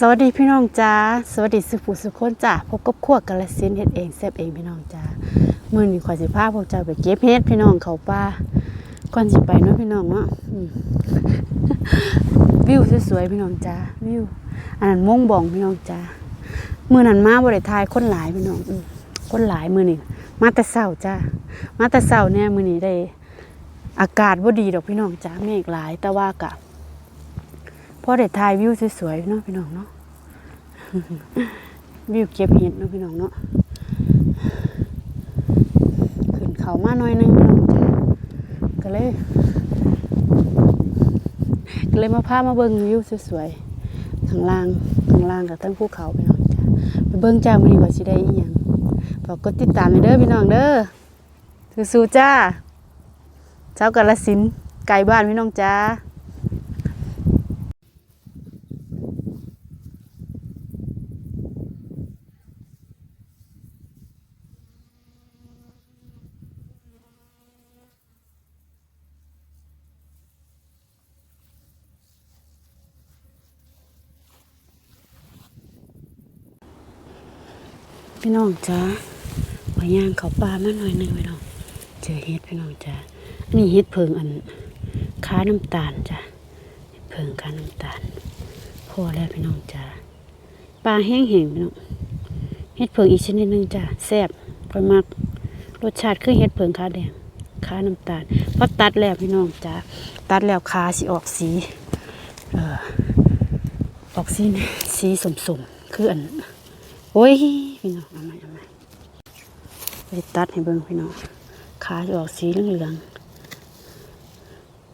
สวัสดีพี่น้องจ้าสวัสดีสุภูสุคนจ้าพบกับขั้วกาลสินเฮ็ดเองแซ่บเองพี่น้องจ้ามือนี้ข่อสิพาพวกเจ้าไปเก็บเฮ็ดพี่น้องเขาป่าก่อนสิไปเนาะพี่น้องเนาะวิวสวยๆพี่น้องจ้าวิวอันนั้นม่งบองพี่น้องจ้ามือนั้นมาบ่ได้ทายคนหลายพี่น้องคนหลายมือนี้มาแต่เช้าจ้ามาแต่เช้าเนี่ยมือนี้ได้ อากาศบ่ดีดอกพี่น้องจ้าเมฆหลายแต่ว่ากะพอได้ถ่ายวิวสวยๆเนาะพี่น้องเนาะ วิวเก็บเห็ดเนาะพี่น้องเนาะขึ้นเขามาหน่อยนึงพี่น้องจ้ะก็เลยก็เลยมาพามาเบิ่งวิวสวยๆข้างล่างข้างล่างกับทั้งภูเขาพี่น้องจ้ะไปเบิ่งจ้ามื้อนี้ว่าสิได้อีหยังฝากกดติดตามเด้อพี่น้องเด้อสู้ๆจ้าเจ้ากาลสินไกลบ้านพี่น้องจ้า พี่น้องจ้ามาย่างเขาปลามาหน่อยหนึ่งพี่น้อง เจอเฮ็ดพี่น้องจ้าอันนี้เฮ็ดเพิงอันค้าน้ำตาลจ้ะเพิงค้าน้ำตาลพอแล้วพี่น้องจ้าปลาแห้งแห้งพี่น้องเฮ็ดเพิงอีกชนิดหนึ่งจ้ะแซ่บค่อยมักรสชาติคือเฮ็ดเพิงค้าแดงค้าน้ำตาลพอตัดแล้วพี่น้องจ้าตัดแล้วขาสิออกสีเอ่อออกสีสีสมๆคืออัน โอ้ยพี่น้องเอาใหม่เอาใหม่ไปตัดให้เบิ่งพี่น้องขาจะออกสีเหลือง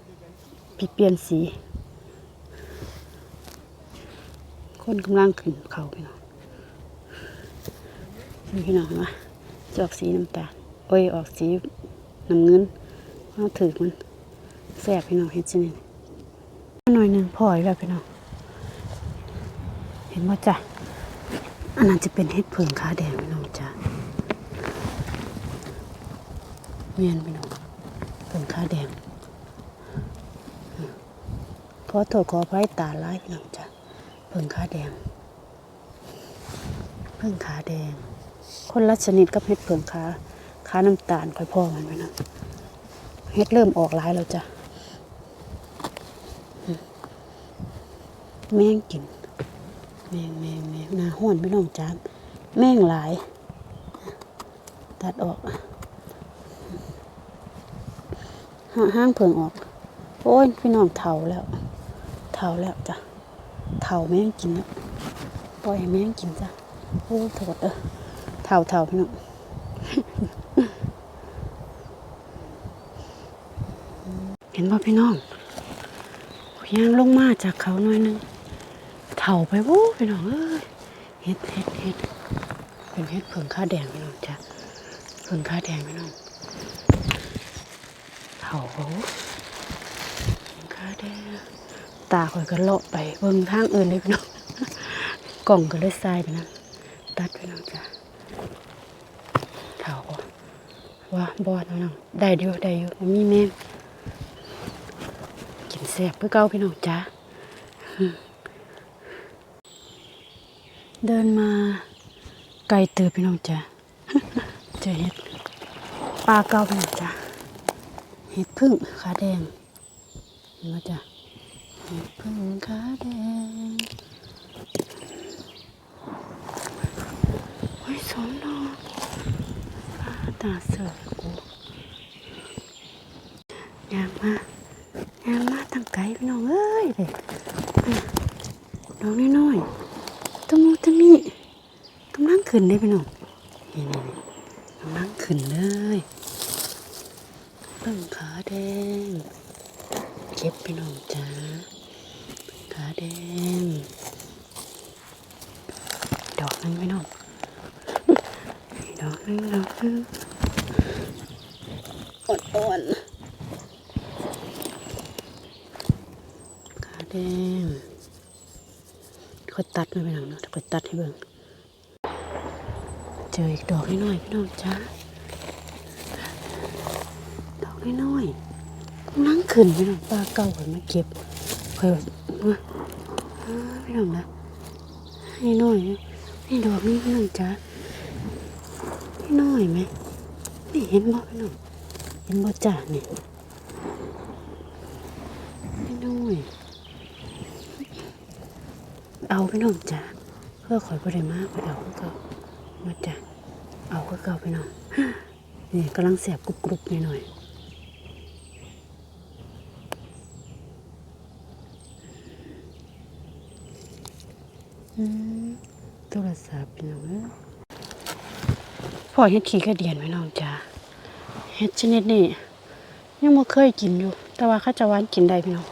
ๆพี่เปลี่ยนสี คนกำลังขึ้นเขาพี่น้องพี่น้องนไหมจะออกสีน้ำตาลโอ้ยออกสีน้ำเงินเอาถือมันแสบพี่น้องเห็นชินี่หน่อยหนึ่งพออีกแล้วพี่น้องเห็นว่าจ้ะ อันนั้นจะเป็นเห็ดเพิงขาแดงพี่น้องจ้าเมียนพี่น้องเพิงขาแดงขอโทษขออภัยตาลายพี่น้องจ้าเพิงขาแดงเพิงขาแดง คนละชนิดกับเห็ดเพิงขาขาน้ำตาลค่อยพ่อมันพี่น้องเห็ดเริ่มออกหลายแล้วจ้ะแม่งกิน แมงแมงแมงนาห้อนไม่น้องจามแมงหลาย ตัดออกห,ห้างเพิงออก โอ้ยพี่น้องเถาแล้วเถาแล้วจ้ะเถาแม่งกินแล้วปล่อยแม่งกินจ้ะโอ้โถดเออเถาเถาพี่น้องเห็นป่ะพี่น้องย่างลงมาจากเขาหน่อยหนึง เถ่าไปวู้พี่น้องเอ้ยเฮ็ดเฮ็ดเฮ็ดเป็นเฮ็ดเผิงข้าแดงพี่น้องจ้ะเผิงข้าแดงพี่น้องเถ่าโอ้เผิงข้าแดงตาข่อยก็เลาะไปเบิ่งทางอื่นเลยพี่น้องกล่องก็เลยทรายไปนะตัดพี่น้องจ้ะเถ่าบ่ว่าบอดน้องได้เดียวได้อยู่บ่มีแม่กินแซ่บเพื่อเก่าพี่น้องจ้ะ เดินมาไกลเตือพี่น้องจ้ะเจอเห็ดปลาเก้าพี่น้องจ้ะเห็ดพึ่งขาแดงเห็นไหมจ้ะเห็ดพึ่งขาแดงโอ้ยสองดอกปลาตาเสือกกูยางมายางมาตั้งไกลพี่น้องเอ้ยเด็กดอกน้อยๆ ตะมูตะมีกำลัง ขึ้นได้พี่น้องนี่นี่กำลังขึ้นเลยเพิ่งขาแดง เก็บพี่น้องจ้าขาแดง ดอกนึงพี่น้องดอกนึงดอกนึงอ่อนๆขาแดงค่อยตัดไมาไปหนังเนาะค่อยตัดให้เบิ่ง เจออีกดอกน้อยๆพี่น้องจ้าดอกน้อยๆกำลังขึ้นพี่น้องปลาเก่าเพิ่นมาเก็บเพิ่นมาอ้าพี่น้องนะนี่น้อยนี่ดอกนี่พี่น้องจ้านี่น้อยไหมนี่เห็นบ่พี่น้องเห็นบ่จ้านี่นี่น้อยเอาพี่น้องจ้าเพื่อข่อยบ่ได้มากไปเอาคือเก่า มาจ้าเอาคือเก่าพี่น้องนี่กำลังแสบกรุบๆหน่อยอืมโทรศัพท์พี่น้องเอ้ยพ่อเฮ็ดขี้กระเดียนไว้น้องจ้าเฮ็ดชนิดนี้ยังบ่เคยกินอยู่ แต่ว่าเขาจะหวานกินได้พี่น้อง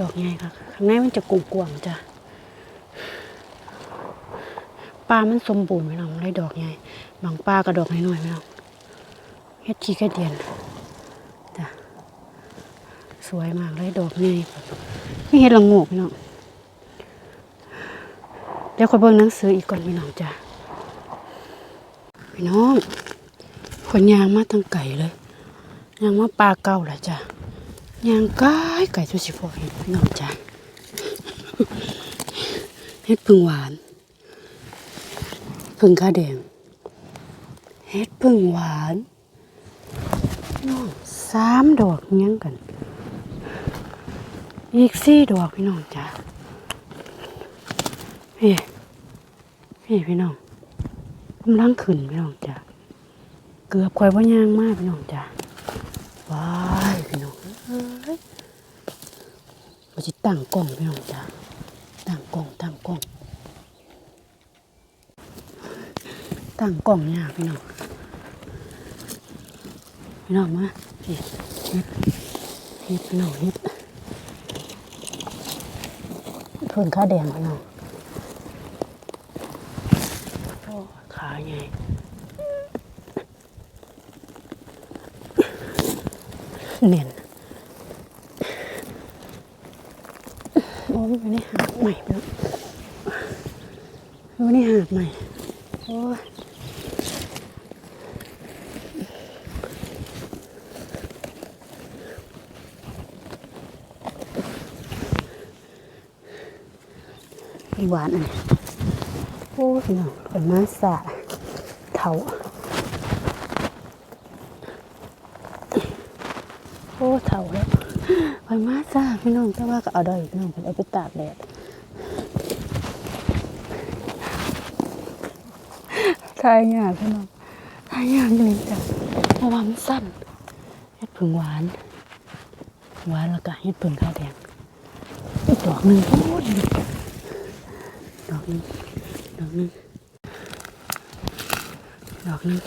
ดอกใหญ่ค่ะ ข้างในมันจะกลวงๆจ้ะ ปลามันสมบูรณ์พี่น้องได้ดอกใหญ่บางปลาก็ดอกน้อยๆพี่น้องเฮ็ดขี้กระเดียนจ้ะสวยมากเลยดอกใหญ่นี่เฮ็ดละงกพี่น้องเดี๋ยวคอยเบิ่งหนังสืออีกก่อนพี่น้องจ้ะพี่น้องคนยางมาตั้งไก่เลยยางมาปลาเก่าละจ้ะยางไก่ไก่ตัวสิพอเห็นพี่น้องจ้ะเฮ็ดพึ่งหวาน พึ่งข้าแดง เฮ็ดพึ่งหวานน้องสามดอกเงี้ยงกัน อีกสี่ดอกพี่น้องจ้ะพี่พี่พี่น้องกำลังขึ้นพี่น้องจ้ะเกือบควยว่ายางมากพี่น้องจ้ะว้ายพี่น้องเอ้ยเราจะตั้งกล้องพี่น้องจ้ะตั้งกล้อง ตั้งกล้องตั้งกล้องเนี่ยพี่น้องพี่น้องมาเฮ็ดเฮ็ดเฮ็ดพี่น้องเฮ็ดเพิ่นข้าแดงพี่น้องโอ้ขาใหญ่เน่นโอ้ยวันนี้หากใหม่ไปแล้ววันนี้หากใหม่ โอ้ยีหวานอันโอ้พี่น้องผลมาสะเถาโอ้เถาแล้วผลมาสะพี่น้องแต่ว่าก็เอาได้พี่น้องผมเอาไปตากแดดทายยากพี่น้องทายยากเลยจ้ะเพราะว่ามันสั้นเฮ็ดผึ่งหวานหวานแล้วก็เฮ็ดผึ่งข้าวแดงอีกดอกหนึ่งโอ้ย ดอกนึงดอกนึงดอกนึง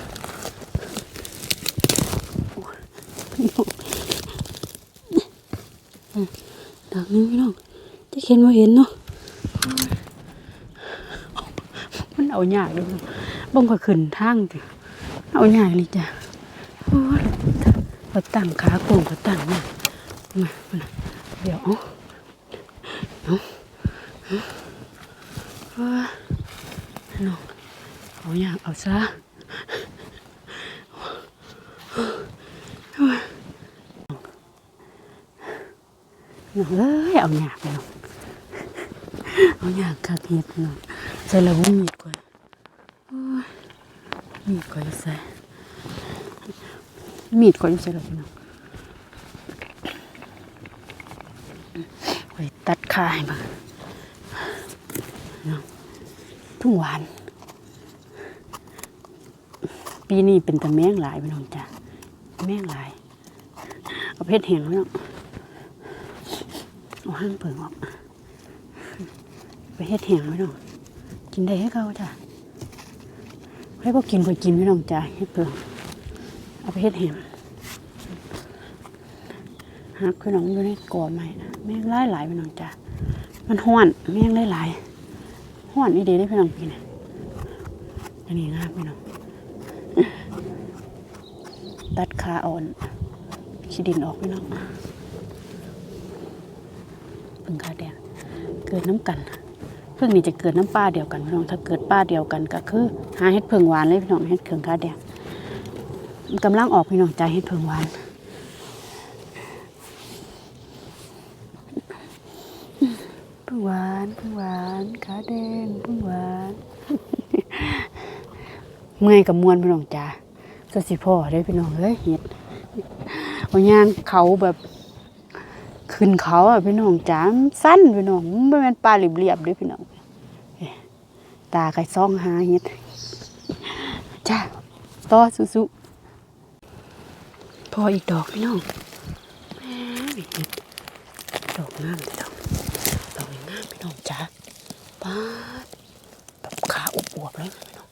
ดอกนึงพี่น้องจะเขียนว่าเห็นเนาะมันเอาหยากเลยบ่งก็ขึ้นทางจ้ะเอาหยากเลยจ้ะโอ้ยก็ตั้งขาโก่งก็ตั้งมามามาเดี๋ยวเอาเอา เอาโอ้ยน้องเอาอยากเอาซะน้องเอ้ยเอาอย ทุ่งหวาน ปีนี้เป็นแต่แมงหลายพี่น้องจ้ะแมงหลาย เอาเพชรแห้งไว้เนาะเอาห้างเปิงออกไปเฮ็ดแห้งไว้เนาะกินได้ให้เขาจ้ะให้พวกกินพอกินพี่น้องจ้ะเฮ็ดเปิงเอาไปเฮ็ดแห้งหักขน้องอยู่ในกอใหม่นะแมงหลายหลายพี่น้องจ้ะมันห้อนแมงหลายหลาย ห้อนนี่ดีได้พี่น้องกินนะอันนี้งามพี่น้องตัดขาอ่อนขี้ดินออกพี่น้องพึ่งขาแดงเกิดน้ำกันพึ่งนี่จะเกิดน้ำป้าเดียวกันพี่น้อง ถ้าเกิดป้าเดียวกันก็คือ หาเห็ดเพิงหวานเลยพี่น้องเห็ดเพิงขาแดงกำลังออกพี่น้องใจเห็ดเพิงหวานเพิงหวานานพึ่งหวาน ขาแดงพึ่งหวานเมื่อยกับมวนพี่น้องจ้าสสิพ่อได้พี่น้องเอ้ยเห็ดเอาย่างเขาแบบขึ้นเขาอะพี่น้องจ้าสั้นพี่น้องมันบ่แม่นปลาเรียบๆเด้อพี่น้องตาไก่ซ่องหาเห็ดจ้าต่อสุๆพออีกดอกพี่น้องแม่เห็ดดอกงามพี่น้องดอกงามพี่น้องจ้า ป้าดแบบขาอวบๆเลยพี่น้อง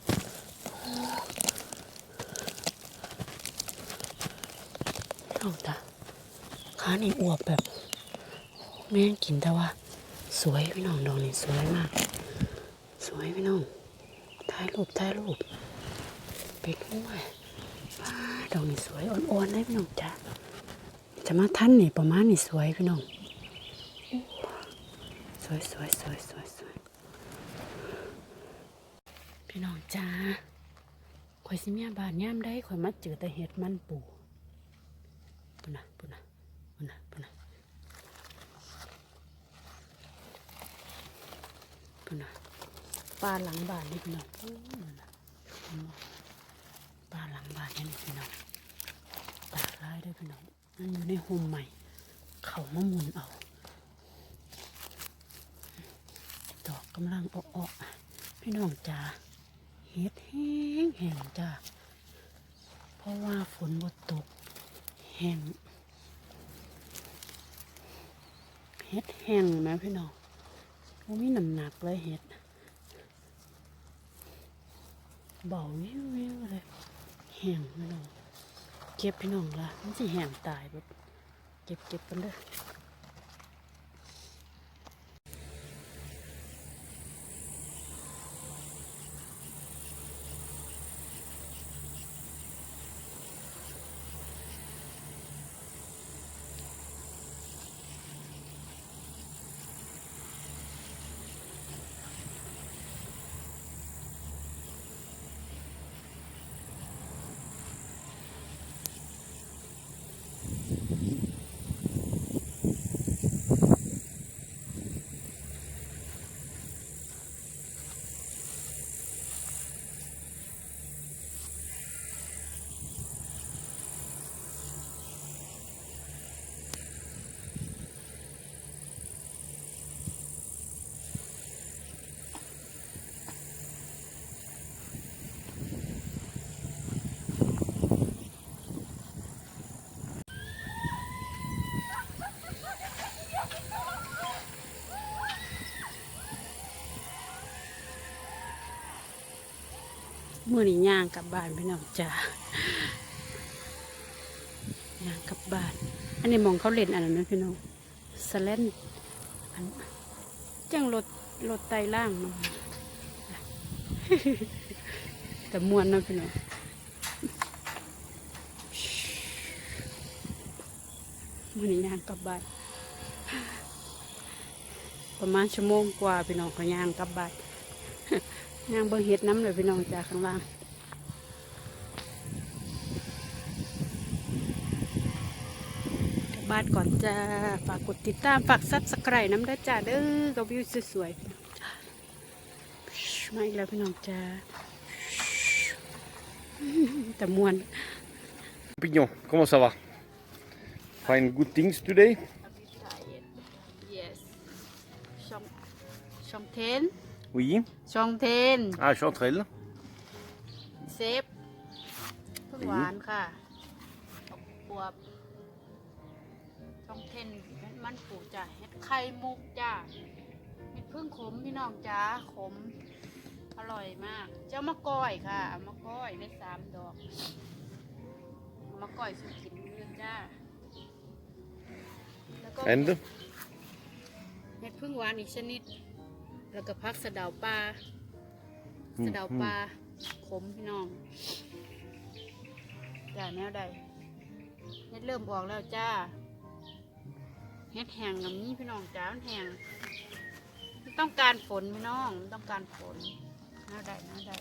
พี่น้องจ้าขานี่อวบแบบแม่งกินแต่ว่า สวยพี่น้องดอกนี้สวยมาก สวยพี่น้องถ่ายรูปถ่ายรูปเป็ดห้วยป้าดอกนี้สวยอ่อนๆเลยพี่น้องจ้าจะมาท่านนี่ประมาณนี่สวยพี่น้องสวยสวยสวยสวยสวย พี่น้องจ้าข่อยสิเมียบานย่ามได้ข่อยมาเจอแต่เห็ดมันปูปุ่นนะปุ่นนะปุ่นนะปุ่นนะพี่น้องปลาหลังบานนี่พี่น้องปลาหลังบานนี่พี่น้องตากร้ายด้วยพี่น้องมันอยู่ในโฮมใหม่ เขามามุนเอาดอกกำลังออกๆพี่น้องจ้า เฮ็ดแห้งแห้งจ้าเพราะว่าฝนบ่ตกแห้งเฮ็ดแห้งนะพี่น้องว่ามีน้ำหนักเลยเห็ดเบาวิววิวเลยแห้งพี่น้องเก็บพี่น้องละมันสิแห้งตายเบิดเก็บเก็บกันเด้อ มื่อนี้ย่างกลับบ้านพี่น้องจ้าย่างกลับบ้าน อันนี้มองเขาเล่นอันนั้นะพี่น้องสแลนจังรถรถไตล่างมาแต่มวนนาะพี่น้องมื่อนี้ย่างกลับบ้านประมาณชั่วโมงกว่าพี่น้องก็ย่างกลับบ้าน ย่างเบิ่งเห็ดน้ำเลยพี่น้องจากข้างล่างกลับบ้านก่อนจ้าฝากกดติดตามฝากซับสไครต์น้ำได้อจ้าเด้อกับวิวสวยๆพี่น้องจ้ามาอีกแล้วพี่น้องจ้าแต่มวน Pignon, comment ça va Find good things today? yes ช่องช่องเทน Oui. ช่องเทน Ah, chanterelle. เซฟพึ่งหวานค่ะบวบช่องเทนเฮ็ดมันปูจ้ะเฮ็ดไข่มุกจ้ะเฮ็ดพึ่งขมพี่น้องจ้าขม อร่อยมาก เจ้ามะก้อยค่ะเอามะก้อยได้สามดอกเอามะก้อยสุกินเรื่องจ้าแล้วก็ And เห็ดพึ่งหวานอีกชนิด แล้วก็พักสะเดาปลาอืมสะเดาปลาขมพี่น้องจ้าแนวใดเฮ็ดเริ่มออกแล้วจ้าเฮ็ดแห้งกับนี้พี่น้องจ้ามันแห้งมันต้องการฝนพี่น้องมันต้องการฝนแนวใดแนวใด